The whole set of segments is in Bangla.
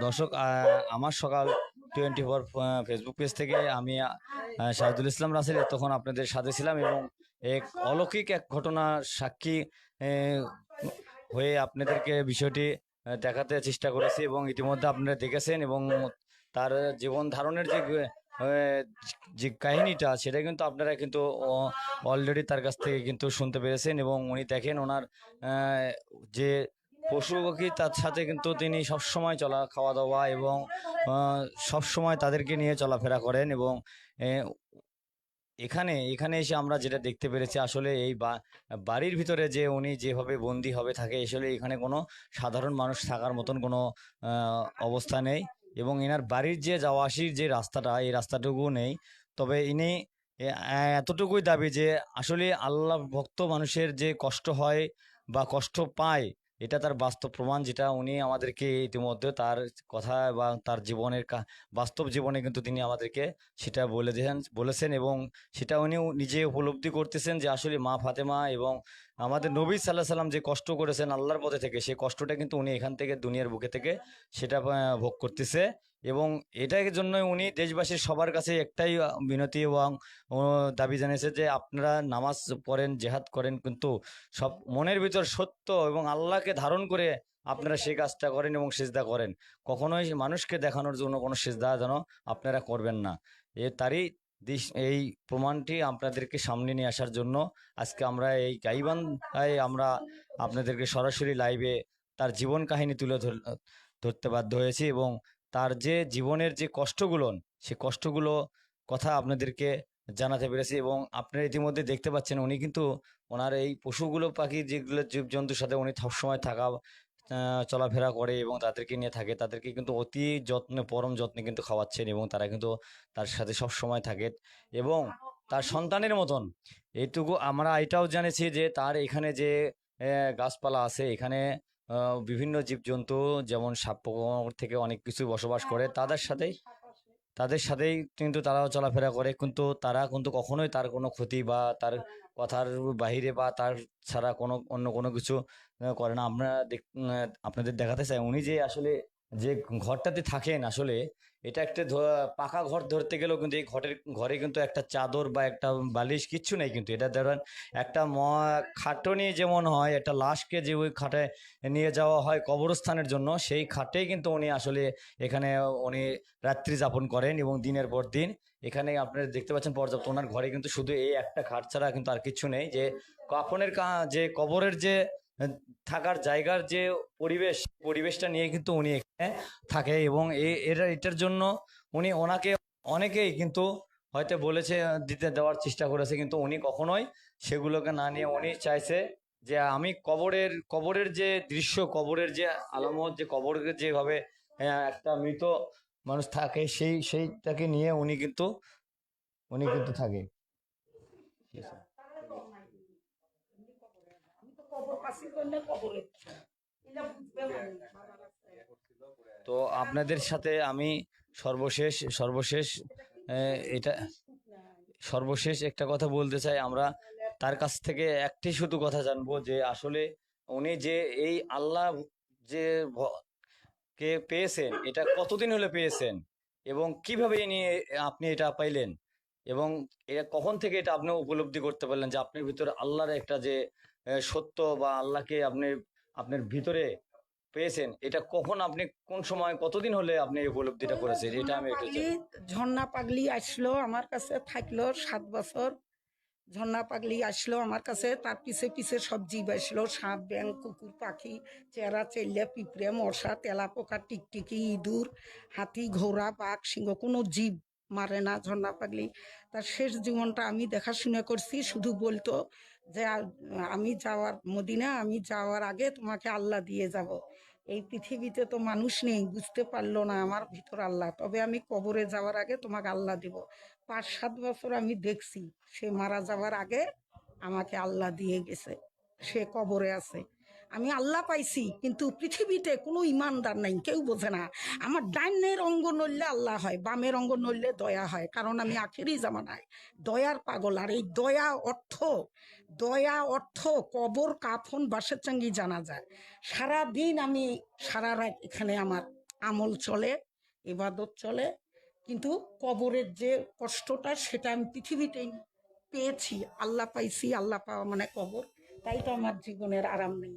দর্শক আমার সকাল টোয়েন্টি ফোর ফেসবুক পেজ থেকে আমি শাহিদুল ইসলাম রাসেল তখন আপনাদের সাথে ছিলাম এবং এক অলৌকিক এক ঘটনার সাক্ষী হয়ে আপনাদেরকে বিষয়টি দেখাতে চেষ্টা করেছি এবং ইতিমধ্যে আপনারা দেখেছেন এবং তার জীবন ধারণের যে যে কাহিনীটা সেটা কিন্তু আপনারা কিন্তু অলরেডি তার কাছ থেকে কিন্তু শুনতে পেরেছেন এবং উনি দেখেন ওনার যে পশু পাখি তার সাথে কিন্তু তিনি সবসময় চলা খাওয়া দাওয়া এবং সব সময় তাদেরকে নিয়ে চলাফেরা করেন এবং এখানে এখানে এসে আমরা যেটা দেখতে পেরেছি আসলে এই বাড়ির ভিতরে যে উনি যেভাবে বন্দি হবে থাকে আসলে এখানে কোনো সাধারণ মানুষ থাকার মতন কোনো অবস্থা নেই এবং এনার বাড়ির যে যাওয়া আসির যে রাস্তাটা, এই রাস্তাটুকু নেই। তবে ইনি এতটুকুই দাবি যে আসলে আল্লাহ ভক্ত মানুষের যে কষ্ট হয় বা কষ্ট পায় এটা তার বাস্তব প্রমাণ যেটা উনি আমাদেরকে ইতিমধ্যে তার কথা এবং তার জীবনের বাস্তব জীবনে কিন্তু তিনি আমাদেরকে সেটা বলে দিয়েছেন বলেছেন এবং সেটা উনি নিজে উপলব্ধি করতেছেন যে আসলে মা ফাতেমা এবং আমাদের নবী সাল্লাহ সাল্লাম যে কষ্ট করেছেন আল্লাহর পথে থেকে সেই কষ্টটা কিন্তু উনি এখান থেকে দুনিয়ার বুকে থেকে সেটা ভোগ করতেছে। এবং এটার জন্য উনি দেশবাসীর সবার কাছে একটাই বিনতি এবং দাবি জানিয়েছে যে আপনারা নামাজ পড়েন, জেহাদ করেন, কিন্তু সব মনের ভিতর সত্য এবং আল্লাহকে ধারণ করে আপনারা সেই কাজটা করেন এবং সেজদা করেন। কখনোই মানুষকে দেখানোর জন্য কোনো সেজদা যেন আপনারা করবেন না। এ তারই এই প্রমাণটি আপনাদেরকে সামনে নিয়ে আসার জন্য আজকে আমরা এই গাইবান্ধায় আমরা আপনাদেরকে সরাসরি লাইভে তার জীবন কাহিনী তুলে ধর- ধরতে বাধ্য হয়েছি এবং তার যে জীবনের যে কষ্টগুলো, সে কষ্টগুলো কথা আপনাদেরকে জানাতে পেরেছি এবং আপনারা ইতিমধ্যে দেখতে পাচ্ছেন উনি কিন্তু ওনার এই পশুগুলো, পাখি যেগুলো জীবজন্তুর সাথে উনি সবসময় থাকা চলাফেরা করে এবং তাদেরকে নিয়ে থাকে, তাদেরকে কিন্তু অতি যত্নে, পরম যত্নে কিন্তু খাওয়াচ্ছেন এবং তারা কিন্তু তার সাথে সব সময় থাকে এবং তার সন্তানের মতন। এইটুকু আমরা এটাও জেনেছি যে তার এখানে যে গাছপালা আছে, এখানে বিভিন্ন জীবজন্তু যেমন সাপ থেকে অনেক কিছু বসবাস করে। তাদের সাথেই তাদের সাথেই কিন্তু তারাও চলাফেরা করে। কিন্তু তারা কিন্তু কখনোই তার কোনো ক্ষতি বা তার কথার বাহিরে বা তার ছাড়া কোনো অন্য কোনো কিছু করে না। আমরা দেখ- আপনাদের দেখাতে চাই। উনি যে আসলে যে ঘরটাতে থাকেন আসলে, এটা একটা পাকা ঘর ধরতে গেলেও কিন্তু এই ঘরের ঘরে কিন্তু একটা চাদর বা একটা বালিশ কিচ্ছু নেই কিন্তু। এটা ধরেন একটা ম, খাটনি যেমন হয়, একটা লাশকে যে ওই খাটে নিয়ে যাওয়া হয় কবরস্থানের জন্য, সেই খাটেই কিন্তু উনি আসলে এখানে উনি রাত্রি যাপন করেন এবং দিনের পর দিন এখানে আপনারা দেখতে পাচ্ছেন পর্যাপ্ত ওনার ঘরে কিন্তু শুধু এই একটা খাট ছাড়া কিন্তু আর কিছু নেই। যে কাফনের যে কবরের যে থাকার জায়গার যে পরিবেশ পরিবেশটা নিয়ে কিন্তু উনি এখানে থাকে এবং এ- এর, এটার জন্য উনি ওনাকে অনেকেই কিন্তু হয়তো বলেছে, দিতে দেওয়ার চেষ্টা করেছে, কিন্তু উনি কখনোই সেগুলোকে না নিয়ে উনি চাইছে যে আমি কবরের কবরের যে দৃশ্য, কবরের যে আলামত, যে কবরের যেভাবে একটা মৃত মানুষ থাকে, সেই, সেইটাকে নিয়ে উনি কিন্তু উনি কিন্তু থাকে। তো আপনাদের সাথে আমি সর্বশেষ সর্বশেষ এটা সর্বশেষ একটা কথা বলতে চাই। আমরা তার কাছ থেকে একটি শুধু কথা জানব যে, আসলে উনি যে এই আল্লাহ যে কে পেয়েছেন, এটা কতদিন হলে পেয়েছেন এবং কীভাবে নিয়ে আপনি এটা পাইলেন? এবং এটা কখন থেকে এটা আপনি উপলব্ধি করতে পারলেন যে আপনার ভিতরে আল্লাহর একটা যে সত্য বা আল্লাহকে আপনি আপনার ভিতরে পেয়েছেন এটা কখন আপনি কোন সময় কতদিন হলে আপনি এই উপলব্ধিটা করেছেন? এটা আমি একটু পাগলি ঝর্ণা পাগলি আসলো আমার কাছে থাকল সাত বছর। ঝর্ণা পাগলি আসলো আমার কাছে তার পিছে পিছে সব জীব আসলো সাপ ব্যাং কুকুর পাখি চেরা চেল্লা পিঁপড়ে মশা তেলা পোকা টিকটিকি ইঁদুর হাতি ঘোড়া বাঘ সিংহ কোনো জীব মারে না, ঝর্ণা পাগলি। তার শেষ জীবনটা আমি দেখাশোনা করছি, শুধু বলতো যে আমি যাওয়ার, মদিনা, আমি যাওয়ার আগে তোমাকে আল্লাহ দিয়ে যাব। এই পৃথিবীতে তো মানুষ নেই, বুঝতে পারল না আমার ভিতর আল্লাহ। তবে আমি কবরে যাওয়ার আগে তোমাকে আল্লাহ দিব। পাঁচ, সাত বছর আমি দেখছি, সে মারা যাওয়ার আগে আমাকে আল্লাহ দিয়ে গেছে, সে কবরে আছে। আমি আল্লাহ পাইছি, কিন্তু পৃথিবীতে কোনো ইমানদার নাই, কেউ বোঝে না। আমার ডাইনের অঙ্গ নড়লে আল্লাহ হয়, বামের অঙ্গ নড়লে দয়া হয়, কারণ আমি আখেরই জামানায়। দয়ার পাগল, আর এই দয়া অর্থ দয়া অর্থ কবর, কাফন বাসের চাঙ্গি জানা যায় সারা দিন আমি সারা রাত এখানে আমার আমল চলে, ইবাদত চলে, কিন্তু কবরের যে কষ্টটা, সেটা আমি পৃথিবীতেই পেয়েছি। আল্লাহ পাইছি, আল্লাহ পাওয়া মানে কবর, তাই তো আমার জীবনের আরাম নেই।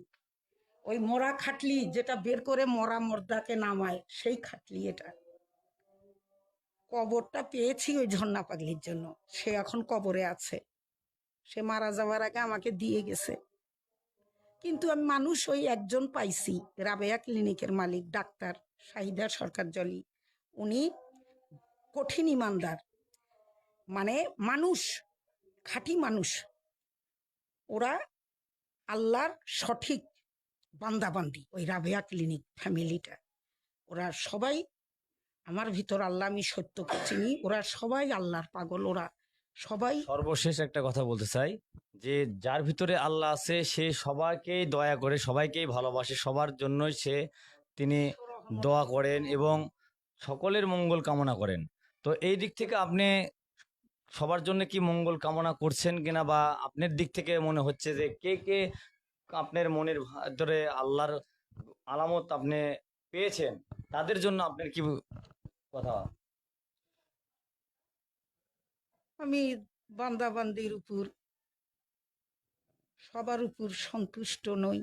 ওই মরা খাটলি যেটা বের করে মরা মর্দাকে নামায়, সেই খাটলি এটা। কবরটা পেয়েছি ওই ঝর্ণা পাগলির জন্য। সে এখন কবরে আছে। সে মারা যাওয়ার আগে আমাকে দিয়ে গেছে। কিন্তু আমি মানুষ ওই একজন পাইছি, রাবেয়া ক্লিনিকের মালিক, ডাক্তার, শাহিদা সরকার জলি। উনি কঠিন ইমানদার। মানে মানুষ, খাঁটি মানুষ। ওরা আল্লাহর সঠিক বান্দাবান্দি, ওই রাবেয়া ক্লিনিক ফ্যামিলিটা ওরা সবাই, আমার ভিতর আল্লাহ আমি সত্যকে চিনি, ওরা সবাই আল্লাহর পাগল, ওরা সবাই সর্বশেষ একটা কথা বলতে চাই, যে যার ভিতরে আল্লাহ আছে, সে সবাইকেই দয়া করে, সবাইকেই ভালোবাসে, সবার জন্যই সে তিনি দোয়া করেন এবং সকলের মঙ্গল কামনা করেন। তো এই দিক থেকে আপনি সবার জন্য কি মঙ্গল কামনা করছেন কিনা বা আপনার দিক থেকে মনে হচ্ছে যে কে কে আপনার মনের ভিতরে আল্লাহর আলামত আপনি পেয়েছেন, তাদের জন্য আপনার কি কথা? আমি বান্দাবান্দির উপর, সবার উপর সন্তুষ্ট নই।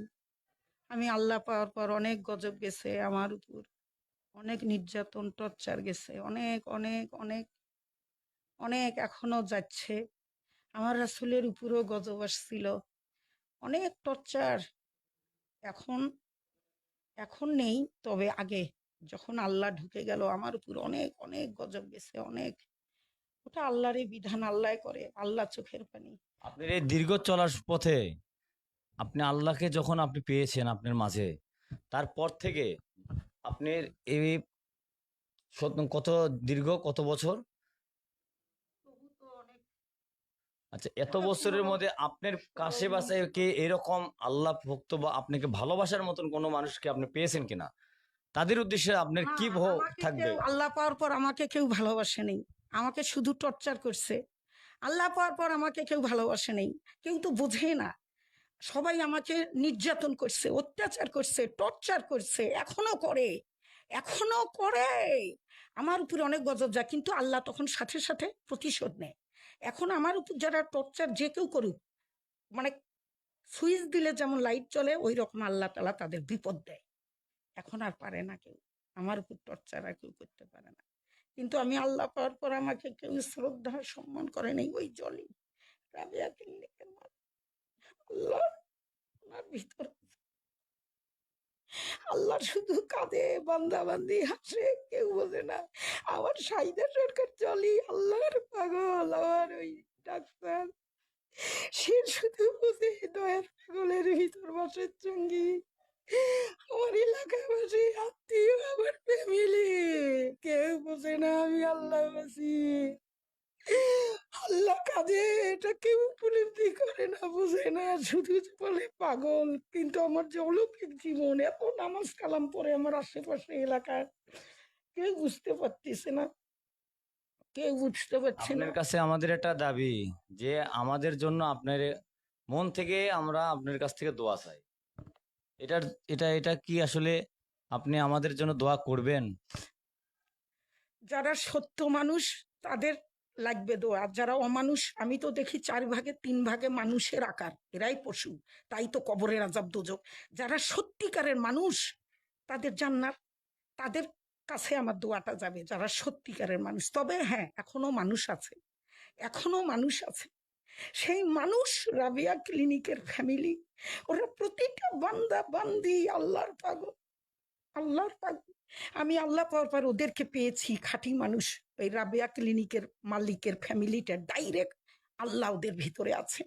আমি আল্লাহ পাওয়ার পর অনেক গজব গেছে আমার উপর, অনেক নির্যাতন, টর্চার গেছে, অনেক অনেক অনেক অনেক এখনও যাচ্ছে। আমার রাসুলের উপরও গজব আসছিল। অনেক টর্চার এখন এখন নেই। তবে আগে যখন আল্লাহ ঢুকে গেল, আমার উপর অনেক অনেক গজব গেছে, অনেক। ওটা আল্লাহরই বিধান, আল্লাহ করে, আল্লাহ চোখের পানি। আপনার এই দীর্ঘ চলার পথে আপনি আল্লাহকে যখন আপনি পেয়েছেন আপনার মাঝে, তারপর থেকে আপনার এই কত দীর্ঘ, কত বছর? আচ্ছা এত বছরের মধ্যে আপনার কাছে বাসে কি এরকম আল্লাহ ভক্ত বা আপনাকে ভালোবাসার মতন কোনো মানুষকে আপনি পেয়েছেন কিনা? তাদের উদ্দেশ্যে আপনার কি থাকবে? আল্লাহ পাওয়ার পর আমাকে কেউ ভালোবাসে নেই। আমাকে শুধু টর্চার করছে। আল্লাহ পাওয়ার পর আমাকে কেউ ভালোবাসে নেই। কেউ তো বোঝে না। সবাই আমাকে নির্যাতন করছে অত্যাচার করছে টর্চার করছে এখনও করে এখনও করে। আমার উপরে অনেক গজব যায় কিন্তু আল্লাহ তখন সাথে সাথে প্রতিশোধ নেয়। এখন আমার উপর যারা টর্চার যে কেউ করুক মানে সুইচ দিলে যেমন লাইট চলে ওই রকম আল্লাহ তালা তাদের বিপদ দেয়। এখন আর পারে না কেউ। আমার উপর টর্চার আর কেউ করতে পারে না। কিন্তু আমি আল্লাহ পাওয়ার পর আমাকে কেউ শ্রদ্ধা, সম্মান করে নেই, ওই জলই রাবিয়া কিল্লিকের মা আল্লাহ, ওনার ভিতর আল্লাহ শুধু কাঁদে বান্দা বান্দি হাসে, কেউ বোঝে না। আমার সাইদা সরকার চলি, আল্লাহর পাগল আমার ওই ডাক্তার। সে শুধু বোঝে দয়ার পাগলের ভিতর বাসের সঙ্গী আমার এলাকায় বসে আত্মীয়, আমার ফ্যামিলি কেউ বোঝে না আমি আল্লাহ বাসি। আল্লাহ কাজে এটা কেউ উপলব্ধি করে না বোঝে না। শুধু বলে পাগল কিন্তু আমার যে অলৌকিক জীবন এত নামাজ কালাম পরে আমার আশেপাশে এলাকায় কেউ বুঝতে পারতেছে না। কেউ বুঝতে পারছে না। কাছে আমাদের একটা দাবি যে আমাদের জন্য আপনার মন থেকে আমরা আপনার কাছ থেকে দোয়া চাই। এটার এটা এটা কি আসলে আপনি আমাদের জন্য দোয়া করবেন? যারা সত্য মানুষ তাদের লাগবে দোয়া আর যারা অমানুষ, আমি তো দেখি চার ভাগে তিন ভাগে মানুষের আকার। এরাই পশু, তাই তো কবরের আজাব দোজক। যারা সত্যিকারের মানুষ, তাদের জান্নাত, তাদের কাছে আমার দোয়াটা যাবে, যারা সত্যিকারের মানুষ। তবে হ্যাঁ এখনও মানুষ আছে, এখনও মানুষ আছে। সেই মানুষ রাবিয়া ক্লিনিকের ফ্যামিলি, ওরা প্রতিটা বান্দা বান্দি, আল্লাহর পাগল আল্লাহর পাগল। আমি আল্লাহ পর ওদেরকে পেয়েছি, খাঁটি মানুষ। ওই রাবেয়া ক্লিনিকের মালিকের ফ্যামিলিটা ডাইরেক্ট আল্লাহ ওদের ভিতরে আছে।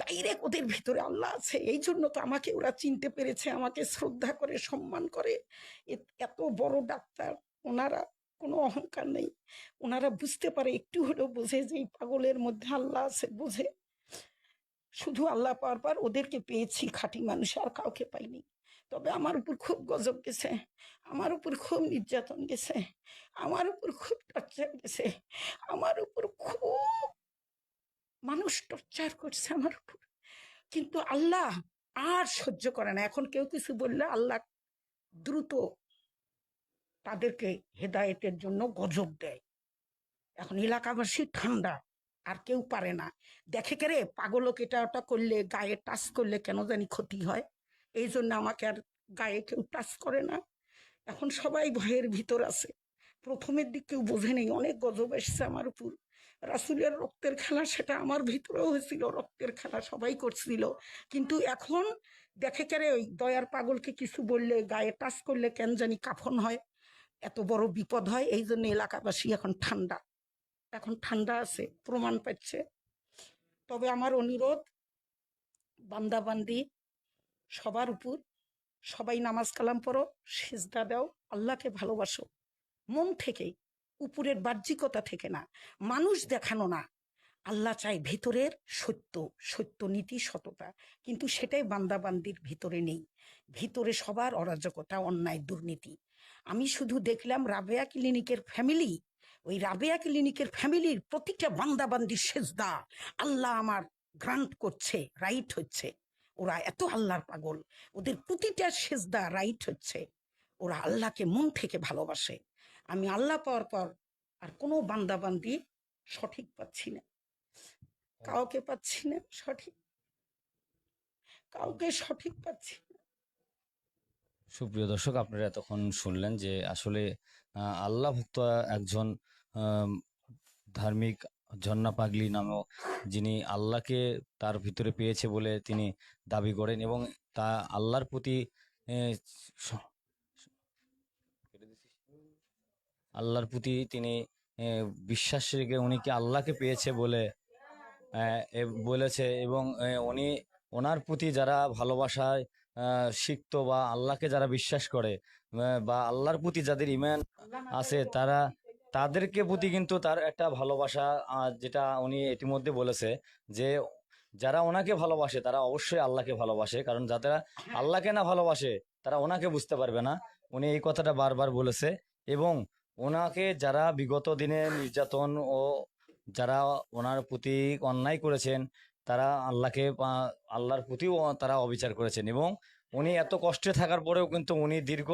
ডাইরেক্ট ওদের ভিতরে আল্লাহ আছে। এই জন্য তো আমাকে ওরা চিনতে পেরেছে, আমাকে শ্রদ্ধা করে, সম্মান করে। এত বড় ডাক্তার, ওনারা কোনো অহংকার নেই। ওনারা বুঝতে পারে, একটু হলেও বোঝে যে এই পাগলের মধ্যে আল্লাহ আছে বোঝে। শুধু আল্লাহ পাওয়ার পর ওদেরকে পেয়েছি, খাঁটি মানুষ আর কাউকে পাইনি। তবে আমার উপর খুব গজব গেছে। আমার উপর খুব নির্যাতন গেছে। আমার উপর খুব টর্চার গেছে। আমার উপর খুব মানুষ টর্চার করছে আমার উপর। কিন্তু আল্লাহ আর সহ্য করে না। এখন কেউ কিছু বললে আল্লাহ দ্রুত তাদেরকে হেদায়েতের জন্য গজব দেয়। এখন এলাকাবাসী ঠান্ডা, আর কেউ পারে না। দেখে কে রে? পাগলক এটা ওটা করলে, গায়ে টাচ করলে কেন জানি ক্ষতি হয়? এই জন্য আমাকে আর গায়ে কেউ টাচ করে না। এখন সবাই ভয়ের ভিতর আছে। প্রথমের দিক কেউ বোঝে নেই, অনেক গজব এসছে আমার উপর। রাসুলের রক্তের খেলা সেটা আমার ভিতরেও হয়েছিল, রক্তের খেলা সবাই করছিল। কিন্তু এখন দেখে কেরে ওই দয়ার পাগলকে কিছু বললে, গায়ে টাচ করলে কেন জানি কাফন হয়। এত বড় বিপদ হয় এই জন্য এলাকাবাসী এখন ঠান্ডা। এখন ঠান্ডা আছে, প্রমাণ পাচ্ছে। তবে আমার অনুরোধ, বান্দাবান্দি সবার উপর। সবাই নামাজ কালাম পড়ো, সেজদা দাও, আল্লাহকে ভালোবাসো। মন থেকে, উপরের বাহ্যিকতা থেকে না, মানুষ দেখানো না। আল্লাহ চাই ভেতরের সত্য সত্য নীতি, সততা। কিন্তু সেটাই বান্দাবান্দির ভিতরে নেই। ভিতরে সবার অরাজকতা, অন্যায়, দুর্নীতি। আমি শুধু দেখলাম রাবেয়া ক্লিনিকের ফ্যামিলি। ওই রাবেয়া ক্লিনিকের ফ্যামিলির প্রতিটা বান্দাবান্দির সেজদা। আল্লাহ আমার গ্রান্ট করছে, রাইট হচ্ছে। ওরা এত আল্লাহর পাগল। ওদের প্রতিটা সেজদা রাইট হচ্ছে। ওরা আল্লাহকে মন থেকে ভালোবাসে। আমি আল্লাহ পাওয়ার পর আর কোনো বান্দাবান্দি সঠিক পাচ্ছি না। কাউকে পাচ্ছি না সঠিক। কাউকে সঠিক পাচ্ছি না। সুপ্রিয় দর্শক, আপনারা এতক্ষণ শুনলেন যে আসলে আল্লাহ ভক্ত একজন ধার্মিক ঝর্ণা পাগলি নামেও যিনি আল্লাহকে তার ভিতরে পেয়েছে বলে তিনি দাবি করেন এবং তা আল্লাহর প্রতি আল্লাহর প্রতি তিনি বিশ্বাস রেখে উনি কি আল্লাহকে পেয়েছে বলে বলেছে এবং উনি ওনার প্রতি যারা ভালোবাসায় সিক্ত বা আল্লাহকে যারা বিশ্বাস করে বা আল্লাহর প্রতি যাদের ইমান আছে, তারা তাদেরকে প্রতি কিন্তু তার একটা ভালোবাসা যেটা উনি ইতিমধ্যে বলেছে যে, যারা ওনাকে ভালোবাসে তারা অবশ্যই আল্লাহকে ভালোবাসে। কারণ যারা আল্লাহকে না ভালোবাসে, তারা ওনাকে বুঝতে পারবে না। উনি এই কথাটা বারবার বলেছে এবং ওনাকে যারা বিগত দিনে নির্যাতন ও যারা ওনার প্রতি অন্যায় করেছেন, তারা আল্লাহকে আল্লাহর প্রতিও তারা অবিচার করেছেন এবং উনি এত কষ্টে থাকার পরেও কিন্তু উনি দীর্ঘ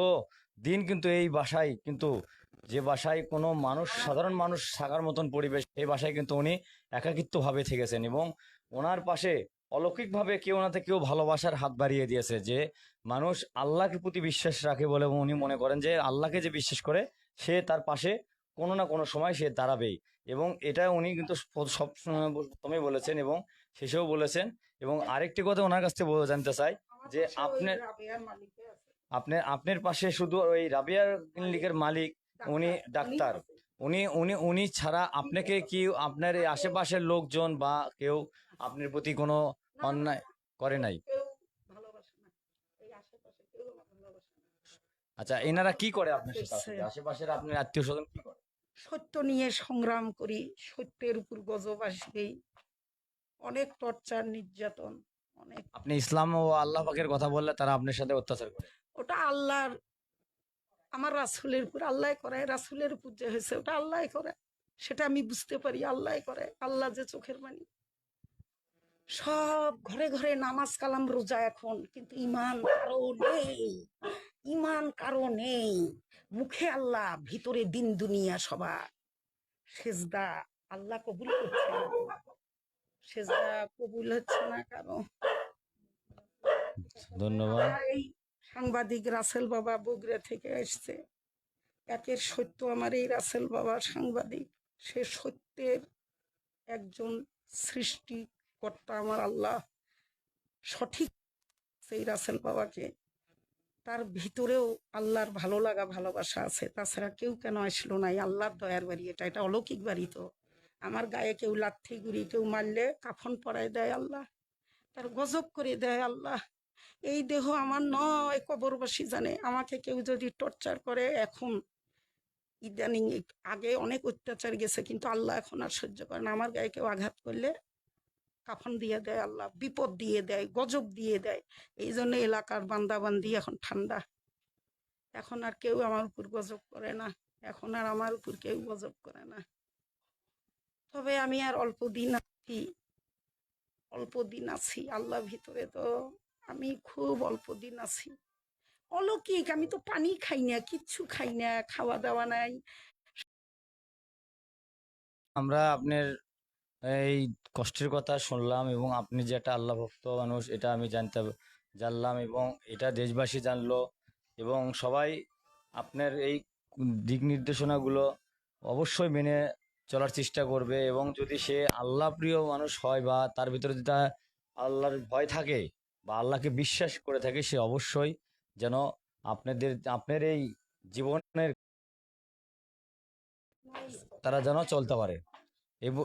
দিন কিন্তু এই বাসায় কিন্তু যে বাসায় কোনো মানুষ সাধারণ মানুষ থাকার মতন পরিবেশ এই বাসায় কিন্তু উনি একাকিত্ব ভাবে থেকেছেন এবং ওনার পাশে অলৌকিকভাবে কেউ ওনাতে কেউ ভালোবাসার হাত বাড়িয়ে দিয়েছে যে মানুষ আল্লাহকে প্রতি বিশ্বাস রাখে বলে উনি মনে করেন যে আল্লাহকে যে বিশ্বাস করে সে তার পাশে কোনো না কোনো সময় সে দাঁড়াবেই এবং এটা উনি কিন্তু সব সময় বলেছেন এবং শেষেও বলেছেন এবং আরেকটি কথা ওনার কাছ থেকে জানতে চাই যে আপনার-। আপনার আপনার পাশে শুধু ওই রাবিয়ার ক্লিনিকের মালিক উনি ডাক্তার। উনি উনি উনি ছাড়া আপনাকে কি আপনার এই আশেপাশের লোকজন বা কেউ আপনার প্রতি কোনো অন্যায় করে নাই। আচ্ছা এনারা কি করে আপনার সাথে আশেপাশের আপনার আত্মীয় স্বজন কি করে? সত্য নিয়ে সংগ্রাম করি সত্যের উপর গজব আসবেই অনেক টর্চার নির্যাতন অনেক আপনি ইসলাম ও আল্লাহ পাকের কথা বললে তারা আপনার সাথে অত্যাচার করে। ওটা আল্লাহর আমার রাসুলের উপর আল্লাহ করে রাসুলের উপর যে হয়েছে ওটা আল্লাহ করে। সেটা আমি বুঝতে পারি আল্লাহ করে আল্লাহ যে চোখের বাণী। সব ঘরে ঘরে নামাজ কালাম রোজা এখন কিন্তু ইমান কারও নেই। ইমান কারও নেই। মুখে আল্লাহ ভিতরে দিন দুনিয়া সবার। সেজদা আল্লাহ কবুল করছে না সেজদা কবুল হচ্ছে না কারও ধন্যবাদ। সাংবাদিক রাসেল বাবা বগুড়া থেকে এসছে। একের সত্য আমার এই রাসেল বাবা সাংবাদিক। সে সত্যের একজন সৃষ্টিকর্তা আমার আল্লাহ। সঠিক সেই রাসেল বাবাকে। তার ভিতরেও আল্লাহর ভালো লাগা, ভালোবাসা আছে। তাছাড়া কেউ কেন আসলো না? এই আল্লাহর দয়ার বাড়ি এটা। এটা অলৌকিক বাড়ি তো। আমার গায়ে কেউ লাথি, গুড়ি কেউ মারলে কাফন পরায় দেয় আল্লাহ। তার গজব করে দেয় আল্লাহ। এই দেহ আমার নয় কবরবাসী জানে। আমাকে কেউ যদি টর্চার করে, এখন ইদানিং আগে অনেক অত্যাচার গেছে, কিন্তু আল্লাহ এখন আর সহ্য করে না। আমার গায়ে কেউ আঘাত করলে কাফন দিয়ে দেয়, আল্লাহ বিপদ দিয়ে দেয়, গজব দিয়ে দেয়। এই জন্য এলাকার বান্দাবান্দি এখন ঠান্ডা। এখন আর কেউ আমার উপর গজব করে না। এখন আর আমার উপর কেউ গজব করে না। তবে আমি আর অল্প দিন আছি, অল্প দিন আছি, আল্লাহ ভিতরে তো আমি খুব অল্প দিন আছি। অলৌকিক, আমি তো পানি খাই না, কিচ্ছু খাই না, খাওয়া দাওয়া নাই। আমরা আপনার এই কষ্টের কথা শুনলাম এবং আপনি যে একটা আল্লাহ ভক্ত মানুষ, এটা আমি জানতে জানলাম এবং এটা দেশবাসী জানলো এবং সবাই আপনার এই দিক নির্দেশনাগুলো অবশ্যই মেনে চলার চেষ্টা করবে এবং যদি সে আল্লাহ প্রিয় মানুষ হয় বা তার ভিতরে যদি আল্লাহর ভয় থাকে বা আল্লাহকে বিশ্বাস করে থাকে সে অবশ্যই যেন আপনাদের আপনার এই জীবনের তারা যেন চলতে পারে। এবং